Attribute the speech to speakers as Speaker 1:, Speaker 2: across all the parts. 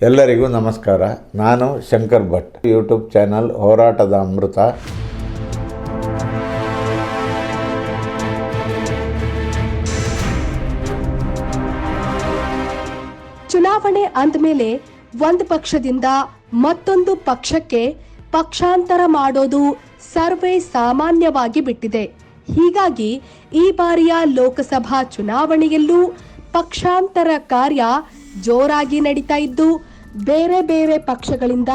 Speaker 1: ಎಲ್ಲರಿಗೂ ನಮಸ್ಕಾರ. ನಾನು ಶಂಕರ್ ಭಟ್. ಯೂಟ್ಯೂಬ್ ಚಾನಲ್ ಹೋರಾಟದ ಅಮೃತ.
Speaker 2: ಚುನಾವಣೆ ಅಂದಮೇಲೆ ಒಂದು ಪಕ್ಷದಿಂದ ಮತ್ತೊಂದು ಪಕ್ಷಕ್ಕೆ ಪಕ್ಷಾಂತರ ಮಾಡೋದು ಸರ್ವೇ ಸಾಮಾನ್ಯವಾಗಿ ಬಿಟ್ಟಿದೆ. ಹೀಗಾಗಿ ಈ ಬಾರಿಯ ಲೋಕಸಭಾ ಚುನಾವಣೆಯಲ್ಲೂ ಪಕ್ಷಾಂತರ ಕಾರ್ಯ ಜೋರಾಗಿ ನಡೀತಾ ಇದ್ದು, ಬೇರೆ ಬೇರೆ ಪಕ್ಷಗಳಿಂದ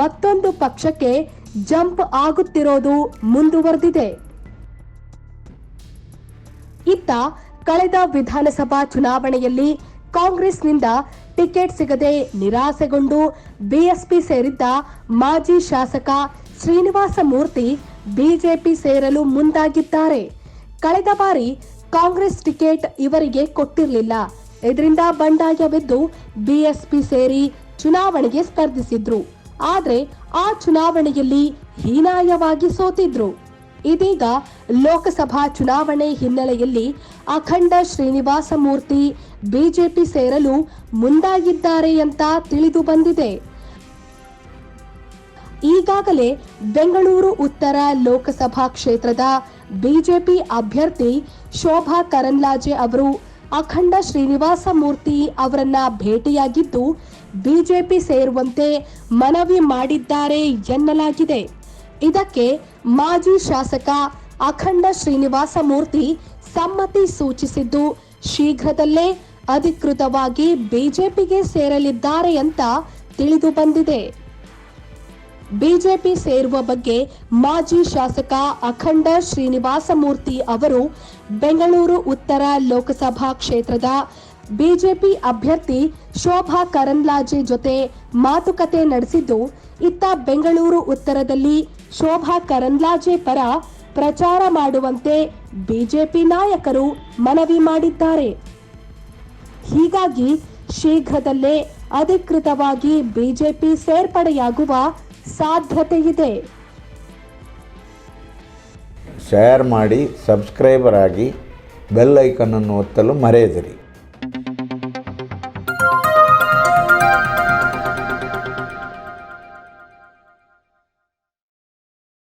Speaker 2: ಮತ್ತೊಂದು ಪಕ್ಷಕ್ಕೆ ಜಂಪ್ ಆಗುತ್ತಿರೋದು ಮುಂದುವರೆದಿದೆ. ಇತ್ತ ಕಳೆದ ವಿಧಾನಸಭಾ ಚುನಾವಣೆಯಲ್ಲಿ ಕಾಂಗ್ರೆಸ್ನಿಂದ ಟಿಕೆಟ್ ಸಿಗದೆ ನಿರಾಸೆಗೊಂಡು ಬಿಎಸ್ಪಿ ಸೇರಿದ್ದ ಮಾಜಿ ಶಾಸಕ ಶ್ರೀನಿವಾಸ ಮೂರ್ತಿ ಬಿಜೆಪಿ ಸೇರಲು ಮುಂದಾಗಿದ್ದಾರೆ. ಕಳೆದ ಬಾರಿ ಕಾಂಗ್ರೆಸ್ ಟಿಕೆಟ್ ಇವರಿಗೆ ಕೊಟ್ಟಿರಲಿಲ್ಲ. ಇದರಿಂದ ಬಂಡಾಯವೆದ್ದು ಬಿಎಸ್ಪಿ ಸೇರಿ ಚುನಾವಣೆಗೆ ಸ್ಪರ್ಧಿಸಿದ್ರು. ಆದ್ರೆ ಆ ಚುನಾವಣೆಯಲ್ಲಿ ಹೀನಾಯವಾಗಿ ಸೋತಿದ್ರು. ಇದೀಗ ಲೋಕಸಭಾ ಚುನಾವಣೆ ಹಿನ್ನೆಲೆಯಲ್ಲಿ ಅಖಂಡ ಶ್ರೀನಿವಾಸ ಮೂರ್ತಿ ಬಿಜೆಪಿ ಸೇರಲು ಮುಂದಾಗಿದ್ದಾರೆ ಅಂತ ತಿಳಿದು ಬಂದಿದೆ. ಈಗಾಗಲೇ ಬೆಂಗಳೂರು ಉತ್ತರ ಲೋಕಸಭಾ ಕ್ಷೇತ್ರದ ಬಿಜೆಪಿ ಅಭ್ಯರ್ಥಿ ಶೋಭಾ ಕರಂದ್ಲಾಜೆ ಅವರು ಅಖಂಡ ಶ್ರೀನಿವಾಸ ಮೂರ್ತಿ ಅವರನ್ನ ಭೇಟಿಯಾಗಿದ್ದು, ಬಿಜೆಪಿ ಸೇರುವಂತೆ ಮನವಿ ಮಾಡಿದ್ದಾರೆ ಎನ್ನಲಾಗಿದೆ. ಇದಕ್ಕೆ ಮಾಜಿ ಶಾಸಕ ಅಖಂಡ ಶ್ರೀನಿವಾಸ ಮೂರ್ತಿ ಸಮ್ಮತಿ ಸೂಚಿಸಿದ್ದು, ಶೀಘ್ರದಲ್ಲೇ ಅಧಿಕೃತವಾಗಿ ಬಿಜೆಪಿಗೆ ಸೇರಲಿದ್ದಾರೆ ಅಂತ ತಿಳಿದು ಬಂದಿದೆ. ಬಿಜೆಪಿ ಸೇರುವ ಬಗ್ಗೆ ಮಾಜಿ ಶಾಸಕ ಅಖಂಡ ಶ್ರೀನಿವಾಸ ಮೂರ್ತಿ ಅವರು ಬೆಂಗಳೂರು ಉತ್ತರ ಲೋಕಸಭಾ ಕ್ಷೇತ್ರದ ಬಿಜೆಪಿ ಅಭ್ಯರ್ಥಿ ಶೋಭಾ ಕರಂದ್ಲಾಜೆ ಜೊತೆ ಮಾತುಕತೆ ನಡೆಸಿದ್ದು, ಇತ್ತ ಬೆಂಗಳೂರು ಉತ್ತರದಲ್ಲಿ ಶೋಭಾ ಕರಂದ್ಲಾಜೆ ಪರ ಪ್ರಚಾರ ಮಾಡುವಂತೆ ಬಿಜೆಪಿ ನಾಯಕರು ಮನವಿ ಮಾಡಿದ್ದಾರೆ. ಹೀಗಾಗಿ ಶೀಘ್ರದಲ್ಲೇ ಅಧಿಕೃತವಾಗಿ ಬಿಜೆಪಿ ಸೇರ್ಪಡೆಯಾಗುವ ಸಾಧ್ಯತೆ ಇದೆ
Speaker 1: ಶೇರ್ ಮಾಡಿ ಸಬ್ಸ್ಕ್ರೈಬರ್ ಆಗಿ ಬೆಲ್ ಐಕನನ್ನು ಒತ್ತಲು ಮರೆಯದಿರಿ.